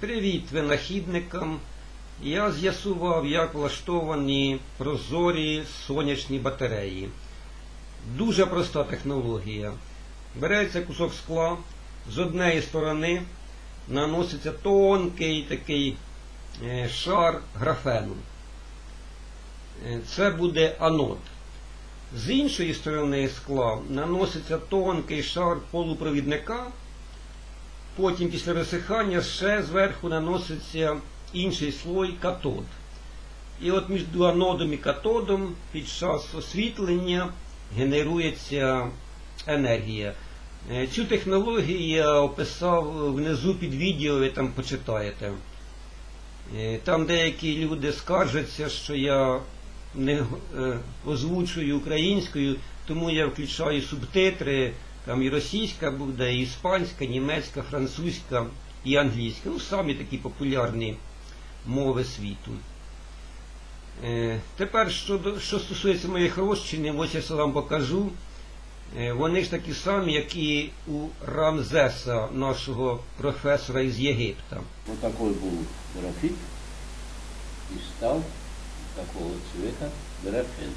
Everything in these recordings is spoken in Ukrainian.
Привіт винахідникам. Я з'ясував, як влаштовані прозорі сонячні батареї. Дуже проста технологія. Береться кусок скла, з однієї сторони наноситься тонкий такий е, шар графену. Е, Це буде анод. З іншої сторони скла наноситься тонкий шар полупровідника. Потім після висихання ще зверху наноситься інший слой катод. І от між анодом і катодом під час освітлення генерується енергія. Е, Цю технологію я описав внизу під відео, ви там почитаєте. Е, Там деякі люди скаржаться, що я не е, озвучую українською, тому я включаю субтитри. Там і російська буде, і іспанська, німецька, французька і англійська. Ну, самі такі популярні мови світу. Е, тепер, що, що стосується моїх розчинів, ось я це вам покажу. Е, вони ж такі самі, як і у Рамзеса, нашого професора із Єгипта. Вот такой был графит и стал такого цвета графен.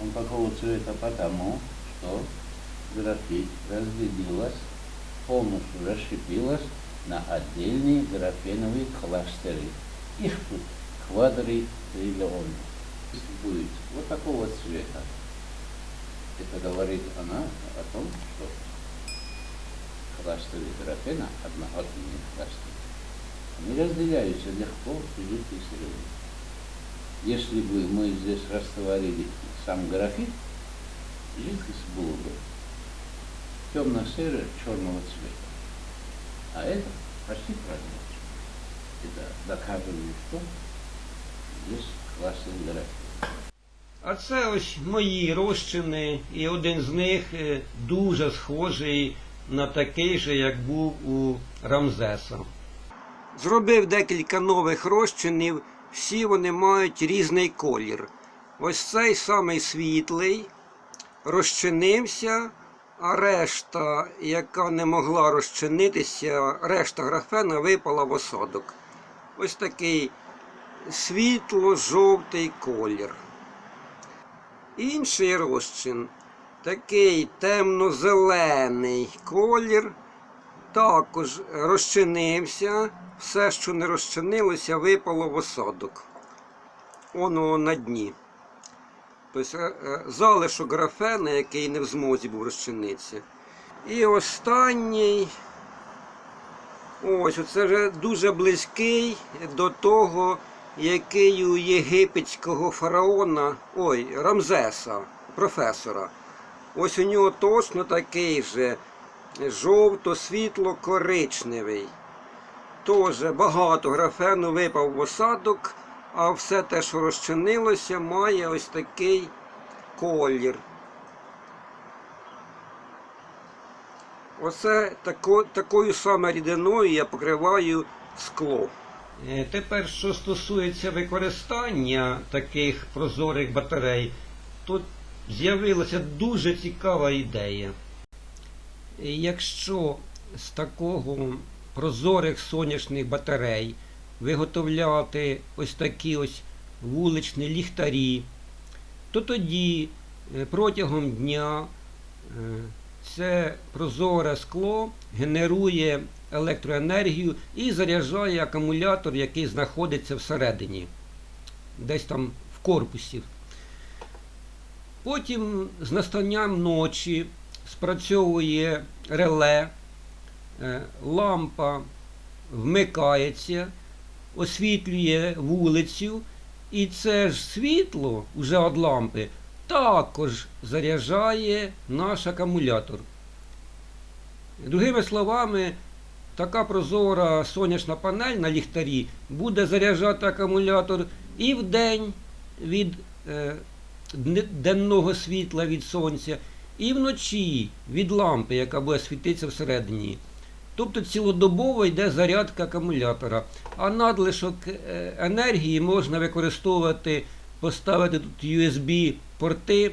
Он такого цвета потому, что графит разделилась, полностью расщепилась на отдельные графеновые кластеры. Их тут квадриллион. Будет вот такого цвета. Это говорит она о том, что кластеры графена одногодные кластеры. Они разделяются легко в жидкой среде. Если бы мы здесь растворили сам графит, жидкость была бы темно-серая, черного цвета. А это почти прозрачно. Это доказывает, что есть классный графит. А це ось мої розчини, і один з них е, дуже схожий на такий же, як був у Рамзеса. Зробив декілька нових розчинів, всі вони мають різний колір. Ось цей самий світлий розчинився, а решта, яка не могла розчинитися, решта графена випала в осадок. Ось такий світло-жовтий колір. Інший розчин, такий темно-зелений колір, також розчинився. Все, що не розчинилося, випало в осадок. Воно на дні. Тобто е, е, залишок графена, який не в змозі був розчинитися. І останній. Ось, оце вже дуже близький до того, який у єгипетського фараона, ой, Рамзеса, професора. Ось у нього точно такий же жовто-світло-коричневий. Тоже багато графену випав в осадок, а все те, що розчинилося, має ось такий колір. Оце тако, такою саме рідиною я покриваю скло. Е, Тепер, що стосується використання таких прозорих батарей, тут з'явилася дуже цікава ідея. Якщо з такого прозорих сонячних батарей виготовляти ось такі ось вуличні ліхтарі, то тоді е, протягом дня е, це прозоре скло генерує електроенергію і заряджає акумулятор, який знаходиться всередині, десь там в корпусі. Потім з настанням ночі спрацьовує реле, е, лампа вмикається, освітлює вулицю, і це ж світло вже від лампи також заряджає наш акумулятор. Другими словами, така прозора сонячна панель на ліхтарі буде заряджати акумулятор і в день від е, денного світла від сонця, і вночі від лампи, яка буде світитися всередині. Тобто цілодобово йде зарядка акумулятора, а надлишок е, енергії можна використовувати, поставити тут USB порти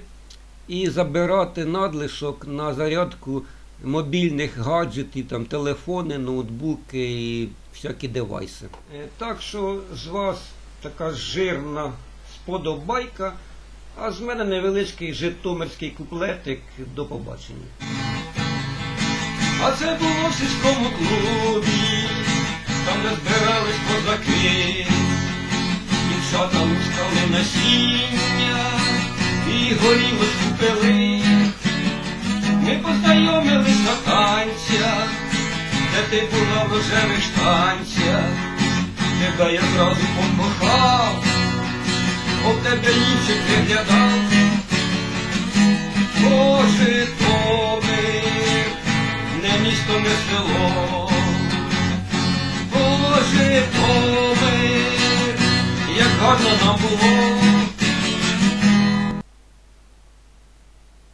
і забирати надлишок на зарядку мобільних гаджетів, там, телефони, ноутбуки і всякі девайси. Е, Так що з вас така жирна сподобайка, а з мене невеличкий житомирський куплетик. До побачення. А це було в сільському клубі, там де збирались козаки, дівчата лускали насіння і горілочку пили. Ми познайомились на танцях, де ти була в рожевих штанцях, тебе я зразу покохав, бо тебе тебе не глядав, Боже Житомир, не місто, не село. Боже Житомир, як гарно нам було.